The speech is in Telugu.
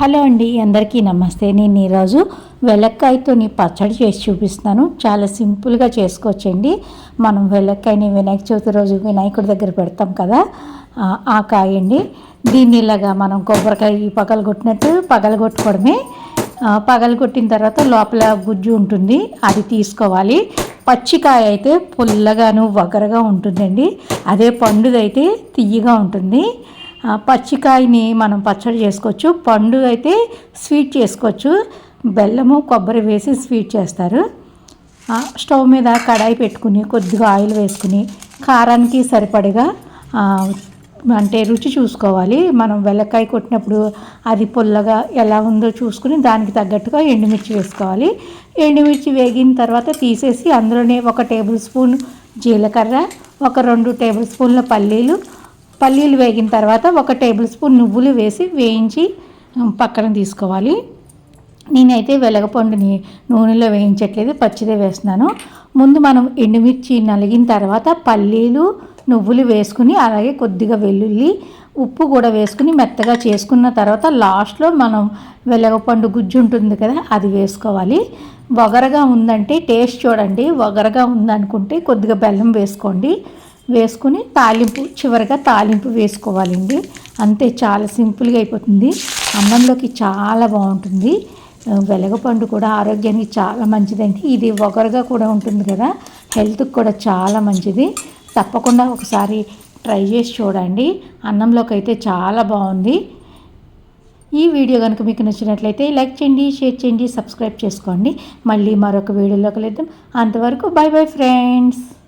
హలో అండి అందరికీ నమస్తే. నేను ఈరోజు వెలక్కాయతోని పచ్చడి చేసి చూపిస్తాను చాలా సింపుల్గా చేసుకోవచ్చండి. మనం వెలక్కాయని వినాయక చవితి రోజు వినాయకుడి దగ్గర పెడతాం కదా ఆ, కాయండి. కాయ అండి దీన్ని ఇలాగా మనం కొబ్బరికాయ పగలగొట్టినట్టు పగలగొట్టుకోవడమే పగలగొట్టిన తర్వాత లోపల గుజ్జు ఉంటుంది అది తీసుకోవాలి. పచ్చికాయ అయితే పుల్లగాను వగరగా ఉంటుందండి. అదే పండుదైతే తియ్యగా ఉంటుంది. పచ్చికాయని మనం పచ్చడి చేసుకోవచ్చు. పండు అయితే స్వీట్ చేసుకోవచ్చు. బెల్లము కొబ్బరి వేసి స్వీట్ చేస్తారు. స్టవ్ మీద కడాయి పెట్టుకుని కొద్దిగా ఆయిల్ వేసుకుని కారానికి సరిపడిగా అంటే రుచి చూసుకోవాలి. మనం వెల్లకాయ కొట్టినప్పుడు అది పుల్లగా ఎలా ఉందో చూసుకుని దానికి తగ్గట్టుగా ఎండుమిర్చి వేసుకోవాలి. ఎండుమిర్చి వేగిన తర్వాత తీసేసి అందులోనే ఒక టేబుల్ స్పూన్ జీలకర్ర ఒక రెండు టేబుల్ స్పూన్ల పల్లీలు పల్లీలు వేగిన తర్వాత ఒక టేబుల్ స్పూన్ నువ్వులు వేసి వేయించి పక్కన తీసుకోవాలి. నేనైతే వెలగపండుని నూనెలో వేయించట్లేదు పచ్చిదే వేస్తున్నాను. ముందు మనం ఎండుమిర్చి నలిగిన తర్వాత పల్లీలు నువ్వులు వేసుకుని అలాగే కొద్దిగా వెల్లుల్లి ఉప్పు కూడా వేసుకుని మెత్తగా చేసుకున్న తర్వాత లాస్ట్లో మనం వెలగపండు గుజ్జు ఉంటుంది కదా అది వేసుకోవాలి. వగరగా ఉందంటే టేస్ట్ చూడండి వగరగా ఉందనుకుంటే కొద్దిగా బెల్లం వేసుకోండి. వేసుకుని తాలింపు చివరిగా తాలింపు వేసుకోవాలండి. అంతే చాలా సింపుల్గా అయిపోతుంది. అన్నంలోకి చాలా బాగుంటుంది. వెలగపండు కూడా ఆరోగ్యానికి చాలా మంచిదండి. ఇది ఒగరుగా కూడా ఉంటుంది కదా. హెల్త్కి కూడా చాలా మంచిది. తప్పకుండా ఒకసారి ట్రై చేసి చూడండి. అన్నంలోకి అయితే చాలా బాగుంది. ఈ వీడియో కనుక మీకు నచ్చినట్లయితే లైక్ చేయండి షేర్ చేయండి సబ్స్క్రైబ్ చేసుకోండి. మళ్ళీ మరొక వీడియోలో కలుద్దాం. అంతవరకు బై బై ఫ్రెండ్స్.